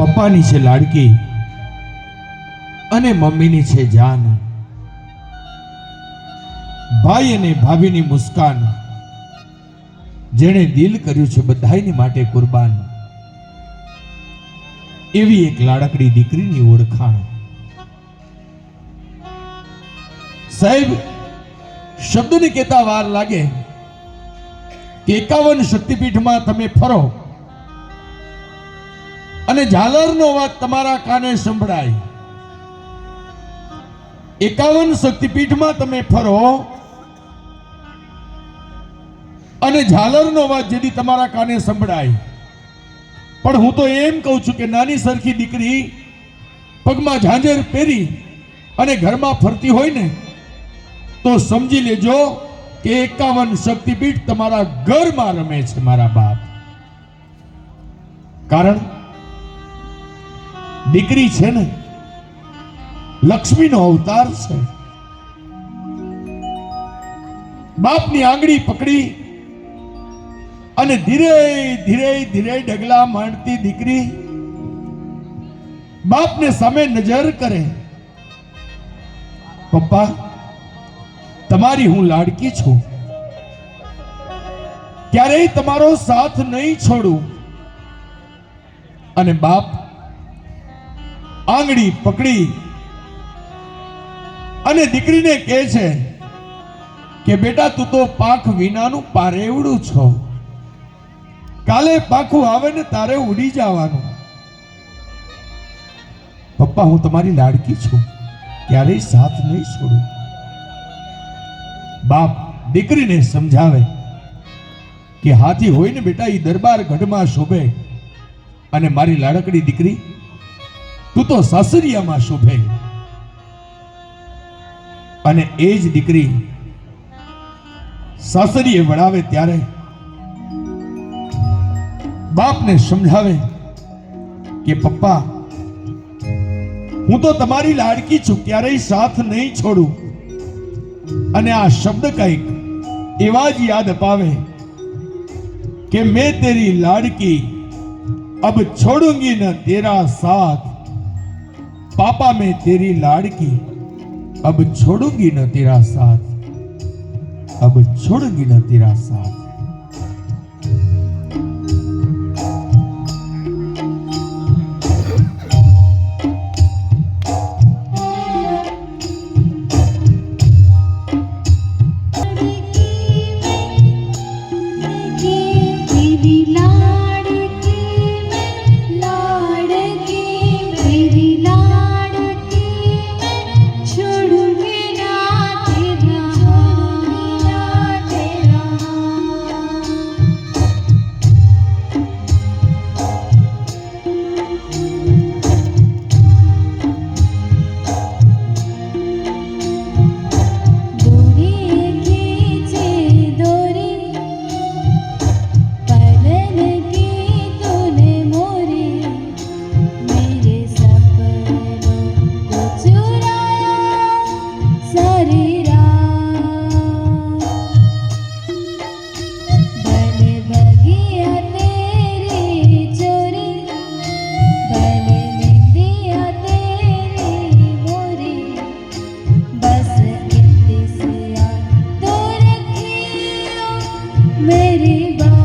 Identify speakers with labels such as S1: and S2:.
S1: પપ્પાની છે લાડકી અને મમ્મીની છે જાન. ભાઈ અને ભાભીની મુસ્કાન. જેણે દિલ કર્યું છે બધાની માટે કુરબાન. એવી એક લાડકડી દીકરીની ઓળખાણ. સાહેબ, શબ્દને કહેતા વાર લાગે કે એકાવન શક્તિપીઠમાં તમે ફરો. અને ઝાલરનો અવાજ તમારા કાને સંભળાય. એકાવન શક્તિપીઠમાં તમે ફરો અને ઝાલરનો અવાજ જેથી તમારા કાને સંભળાય. પણ હું તો એમ કહું છું કે નાની સરખી દીકરી પગમાં ઝાંઝર પહેરી અને ઘરમાં ફરતી હોય ને, તો સમજી લેજો કે એકાવન શક્તિપીઠ તમારા ઘરમાં રમે છે મારા બાપ. કારણ દીકરી છે ને, લક્ષ્મીનો અવતાર છે. બાપની આંગળી પકડી અને ધીરે ધીરે ધીરે ડગલા માંડતી દીકરી બાપને સામે નજર કરે. પપ્પા, તમારી હું લાડકી છું. ક્યારેય તમારો સાથ નહીં છોડું. અને બાપ આંગળી પકડી અને દીકરીને કહે છે કે, બેટા, તું તો પાખ વિનાનું પારેવડું છો. કાલે પાખું આવે ને તારે ઉડી જવાનું. પપ્પા, હું તમારી લાડકી છું. ક્યારેય સાથ નહીં છોડું. બાપ દીકરીને સમજાવે કે, હાથી હોય ને બેટા એ દરબાર ગઢમાં શોભે અને મારી લાડકડી દીકરી તું તો સાસરિયામાં શોભે. અને એ જ દીકરી સાસરીએ વળાવે ત્યારે બાપને સમજાવે કે, પપ્પા, હું તો તમારી લાડકી છું, ક્યારેય સાથ નહીં છોડું. અને આ શબ્દ કંઈક એવા જ યાદ અપાવે કે, મેં તેરી લાડકી, અબ છોડુંગી ન તેરા સાથ. पापा मैं तेरी लाड़की अब छोड़ूंगी न तेरा साथ अब छोड़ूंगी न तेरा साथ मेरी बात